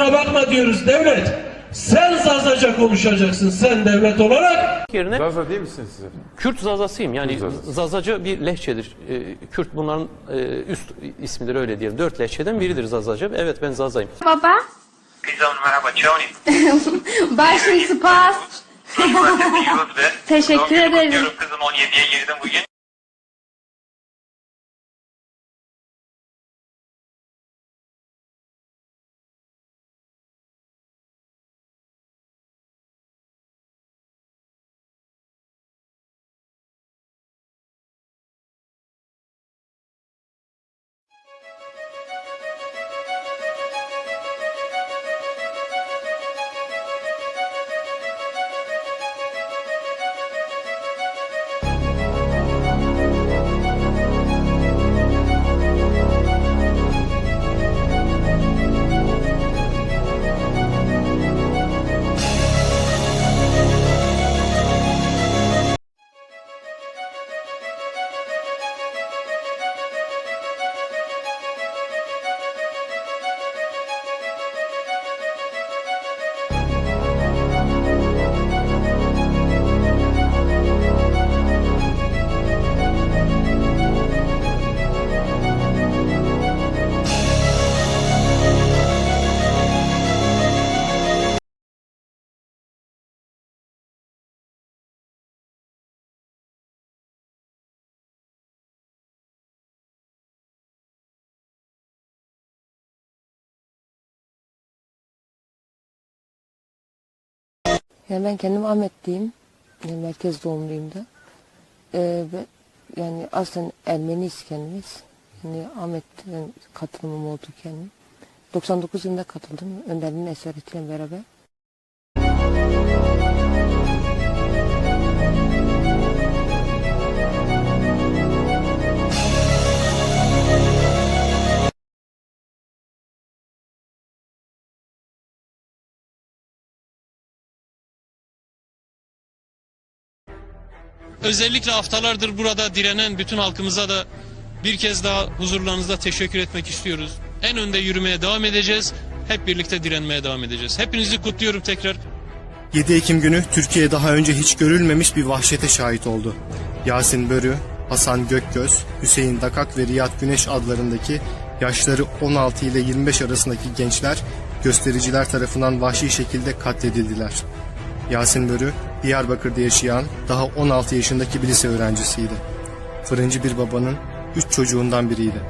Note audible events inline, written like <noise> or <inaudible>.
kusura bakma diyoruz devlet. Sen Zazaca konuşacaksın sen devlet olarak. yerine Zaza değil misiniz siz efendim? Kürt Zazasıyım. Yani Kürt Zazası. Zazaca bir lehçedir. Ee, Kürt bunların e, üst isimleri öyle diyelim. Dört lehçeden biridir Zazaca. Evet ben Zazayım. Baba, Kızım merhaba Çavni. <laughs> başım spas. <laughs> Teşekkür ederim. Kızım 17'ye girdim bugün. Yani ben kendim Ahmetliyim. Yani merkez doğumluyum da. Ee, ve yani aslen Ermeniyiz kendimiz. Yani Ahmet'ten katılımım oldu kendim. 99 yılında katıldım. Önderliğin esaretiyle beraber. Özellikle haftalardır burada direnen bütün halkımıza da bir kez daha huzurlarınızda teşekkür etmek istiyoruz. En önde yürümeye devam edeceğiz. Hep birlikte direnmeye devam edeceğiz. Hepinizi kutluyorum tekrar. 7 Ekim günü Türkiye daha önce hiç görülmemiş bir vahşete şahit oldu. Yasin Börü, Hasan Gökgöz, Hüseyin Dakak ve Riyad Güneş adlarındaki yaşları 16 ile 25 arasındaki gençler göstericiler tarafından vahşi şekilde katledildiler. Yasin Börü, Diyarbakır'da yaşayan daha 16 yaşındaki bir lise öğrencisiydi. Fırıncı bir babanın 3 çocuğundan biriydi.